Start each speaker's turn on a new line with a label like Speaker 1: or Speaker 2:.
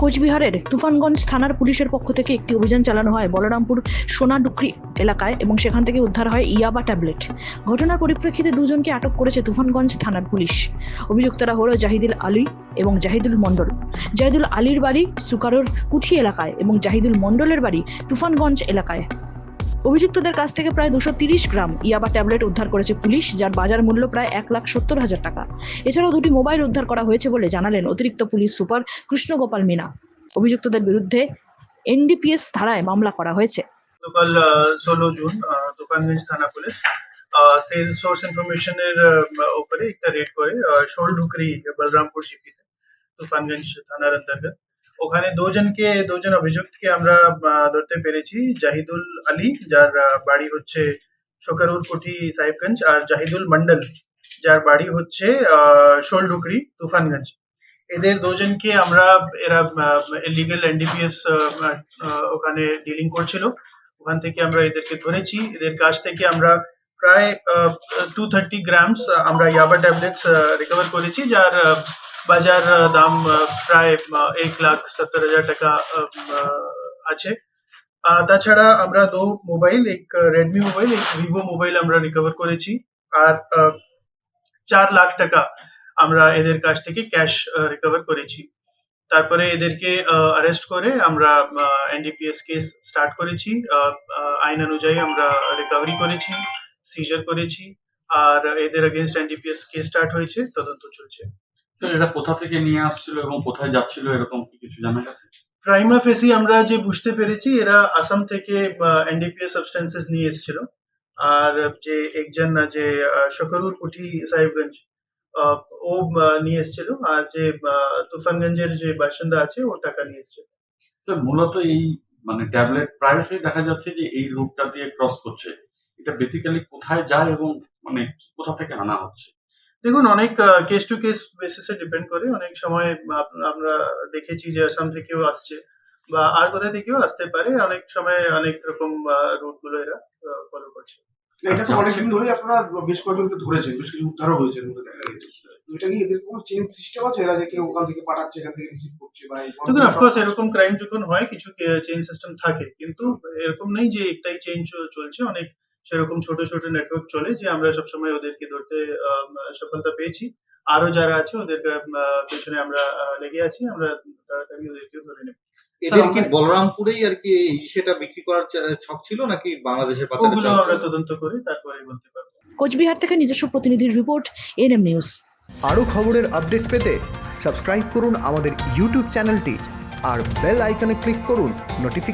Speaker 1: কোচবিহারের তুফানগঞ্জ থানার পুলিশের পক্ষ থেকে একটি অভিযান চালানো হয় বলরামপুর সোনাডুকরি এলাকায় এবং সেখান থেকে উদ্ধার হয় ইয়াবা ট্যাবলেট। ঘটনার পরিপ্রেক্ষিতে দুজনকে আটক করেছে তুফানগঞ্জ থানার পুলিশ। অভিযুক্তরা হল জাহিদুল আলী এবং জাহিদুল মণ্ডল। জাহিদুল আলীর বাড়ি সুকারোর কুঠি এলাকায় এবং জাহিদুল মণ্ডলের বাড়ি তুফানগঞ্জ এলাকায়। অভিযুক্তদের কাছ থেকে প্রায় দুশো গ্রাম ইয়াবা ট্যাবলেট উদ্ধার করেছে পুলিশ যার বাজার মূল্য প্রায় এক লাখ সত্তর হাজার টাকা। এছাড়াও দুটি মোবাইল উদ্ধার করা হয়েছে বলে জানালেন অতিরিক্ত পুলিশ সুপার কৃষ্ণগোপাল মিনা। অভিযুক্তদের বিরুদ্ধে এনডিপিএস ধারায় মামলা করা হয়েছে।
Speaker 2: গতকাল ষোলো জুন আহ, তুফানগঞ্জ থানা পুলিশ সেল সোর্স ইনফরমেশনের উপরে একটা রেড করে শোল ঢুকরি বলরামপুর জিপিতে তুফানগঞ্জ থানার অন্তর্গত। ওখানে দুজনকে, দুজন অভিযুক্তকে আমরা ধরতে পেরেছি। জাহিদুল আলী, যার বাড়ি হচ্ছে শোকারুর কুঠি সাহেবগঞ্জ, আর জাহিদুল মন্ডল যার বাড়ি হচ্ছে শোল ঢুকরি তুফানগঞ্জ। এদের দুজনকে আমরা, এরা ইলিগাল এনডিপিএস ওখানে ডিলিং করছিল। ওখান থেকে আমরা এদেরকে ধরেছি। এদের কাছ থেকে আমরা প্রায় টু থার্টি গ্রামস আমরা ইয়াবা ট্যাবলেটস রিকভার করেছি, যার বাজার দাম প্রায় এক লাখ সত্তর হাজার টাকা আছে। তাছাড়া আমরা দু মোবাইল, এক রেডমি মোবাইল, এক ভিভো মোবাইল আমরা রিকভার করেছি। আর চার লাখ টাকা আমরা এদের কাছ থেকে ক্যাশ রিকভার করেছি। তারপরে এদেরকে অ্যারেস্ট করে আমরা এনডিপিএস কেস স্টার্ট করেছি। আইন অনুযায়ী আমরা রিকভারি করেছি সিজার করেছি। আর, এদের এগেনস্ট এনডিপিএস কেস স্টার্ট হয়েছে, তদন্ত চলছে।
Speaker 3: এটা কোথা থেকে নিয়ে আসছিল এবং কোথায় যাচ্ছিল এরকম কি কিছু জানা গেছে?
Speaker 2: প্রাইমা ফেসি আমরা যে বুঝতে পেরেছি এরা আসাম থেকে এনডিপিএস সাবস্টেন্সেস নিয়ে এসেছিল। আর যে একজন যে শকরুর কুঠি সাহেবগঞ্জ ও নিয়ে এসেছিল। আর যে তুফানগঞ্জের যে বাসিন্দা আছে ও টাকা নিয়ে এসেছিল।
Speaker 3: স্যার মূলত এই মানে ট্যাবলেট প্রায়শই দেখা যাচ্ছে যে এই রুটটা দিয়ে ক্রস করছে। এটা বেসিক্যালি কোথায় যায় এবং মানে কোথা থেকে আনা হচ্ছে?
Speaker 2: দেখুন অনেক কেস টু কেস বেসিসে ডিপেন্ড করে। অনেক সময় আমরা দেখেছি যে আসাম থেকেও আসছে বা আর কোথা থেকেও আসতে পারে। অনেক সময় অনেক রকম রুটগুলো এরা ফলো করছে।
Speaker 4: এটা তো অনেকদিন ধরেই আপনারা বেশ কয়েকজনকে ধরেছেন বেশ কিছু উদ্ধারও হয়েছে এটা কি এদের কোনো চেঞ্জ সিস্টেম আছে? এরা যে কেউ ওখান থেকে পাঠাচ্ছে এখান থেকে রিসিভ করছে বা
Speaker 2: দেখুন অফকোর্স এরকম ক্রাইম যখন হয় কিছু চেইন সিস্টেম থাকে। কিন্তু এরকম নেই যে একটাই চেঞ্জ চলছে। অনেক সেরকম ছোট ছোট নেটওয়ার্ক চলে যে আমরা সবসময় ওদেরকে ধরতে আহ, সফলতা পেয়েছি। আরও যারা আছে ওদেরকে আহ, পেছনে আমরা লেগে আছি আমরা তাড়াতাড়ি ওদেরকেও ধরে নেব।
Speaker 5: এদের কি বলরামপুরেই আর কি সেটা বিক্রি করার ছক ছিল নাকি বাংলাদেশের
Speaker 2: আমরা তদন্ত করে তারপরে বলতে পারব।
Speaker 1: কোচবিহার থেকে নিজস্ব প্রতিনিধির রিপোর্ট এনএম নিউজ।
Speaker 6: আরও খবরের আপডেট পেতে সাবস্ক্রাইব করুন আমাদের ইউটিউব চ্যানেলটি আর বেল আইকনে ক্লিক করুন নোটিফিকেশন।